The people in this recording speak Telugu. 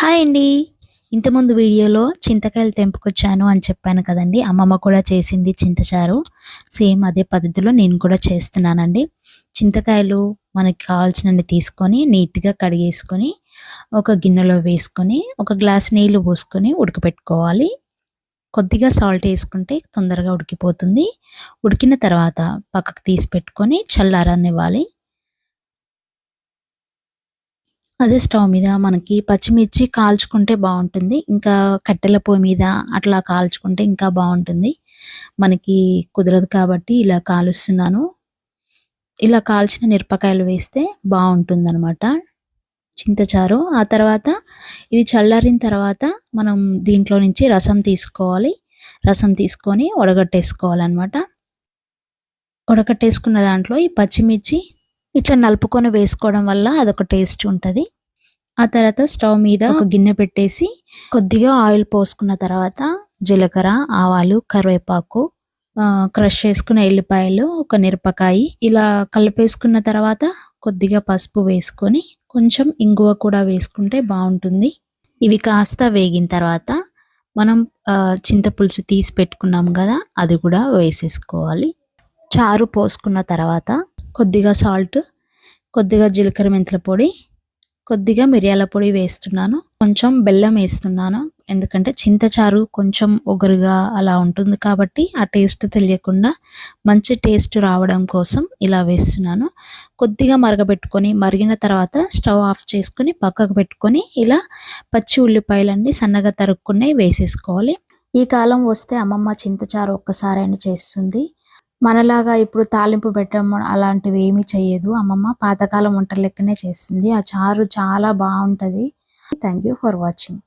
హాయ్ అండి. ఇంతకుముందు వీడియోలో చింతకాయలు తెంపుకొచ్చాను అని చెప్పాను కదండి. అమ్మమ్మ కూడా చేసింది చింతచారు. సేమ్ అదే పద్ధతిలో నేను కూడా చేస్తున్నానండి. చింతకాయలు మనకి కావాల్సినవి తీసుకొని నీట్గా కడిగేసుకొని ఒక గిన్నెలో వేసుకొని ఒక గ్లాస్ నీళ్ళు పోసుకొని ఉడకపెట్టుకోవాలి. కొద్దిగా సాల్ట్ వేసుకుంటే తొందరగా ఉడికిపోతుంది. ఉడికిన తర్వాత పక్కకు తీసి పెట్టుకొని చల్లారనివ్వాలి. అదే స్టవ్ మీద మనకి పచ్చిమిర్చి కాల్చుకుంటే బాగుంటుంది. ఇంకా కట్టెల పొయ్యి మీద అట్లా కాల్చుకుంటే ఇంకా బాగుంటుంది. మనకి కుదరదు కాబట్టి ఇలా కాలుస్తున్నాను. ఇలా కాల్చిన మిరపకాయలు వేస్తే బాగుంటుంది అనమాట చింతచారు. ఆ తర్వాత ఇది చల్లారిన తర్వాత మనం దీంట్లో నుంచి రసం తీసుకోవాలి. రసం తీసుకొని వడగట్టేసుకోవాలన్నమాట. ఉడకట్టేసుకున్న దాంట్లో ఈ పచ్చిమిర్చి ఇట్లా నలుపుకొని వేసుకోవడం వల్ల అదొక టేస్ట్ ఉంటుంది. ఆ తర్వాత స్టవ్ మీద ఒక గిన్నె పెట్టేసి కొద్దిగా ఆయిల్ పోసుకున్న తర్వాత జీలకర్ర ఆవాలు కరివేపాకు క్రష్ చేసుకున్న ఎల్లిపాయలు ఒక మిరపకాయ ఇలా కలిపేసుకున్న తర్వాత కొద్దిగా పసుపు వేసుకొని కొంచెం ఇంగువ కూడా వేసుకుంటే బాగుంటుంది. ఇవి కాస్త వేగిన తర్వాత మనం చింతపులుసు తీసి పెట్టుకున్నాం కదా అది కూడా వేసేసుకోవాలి. చారు పోసుకున్న తర్వాత కొద్దిగా సాల్ట్ కొద్దిగా జీలకర్ర మెంతుల పొడి కొద్దిగా మిరియాల పొడి వేస్తున్నాను. కొంచెం బెల్లం వేస్తున్నాను. ఎందుకంటే చింతచారు కొంచెం ఒగరుగా అలా ఉంటుంది కాబట్టి ఆ టేస్ట్ తెలియకుండా మంచి టేస్ట్ రావడం కోసం ఇలా వేస్తున్నాను. కొద్దిగా మరగబెట్టుకొని మరిగిన తర్వాత స్టవ్ ఆఫ్ చేసుకొని పక్కకు పెట్టుకొని ఇలా పచ్చి ఉల్లిపాయలన్నీ సన్నగా తరుక్కునే వేసేసుకోవాలి. ఈ కాలం వస్తే అమ్మమ్మ చింతచారు ఒక్కసారైనా చేస్తుంది. మనలాగా ఇప్పుడు తాలింపు పెట్టడం అలాంటివి ఏమీ చేయదు అమ్మమ్మ పాతకాలం వంటల లెక్కనే చేస్తుంది. ఆ చారు చాలా బాగుంటుంది. Thank you for watching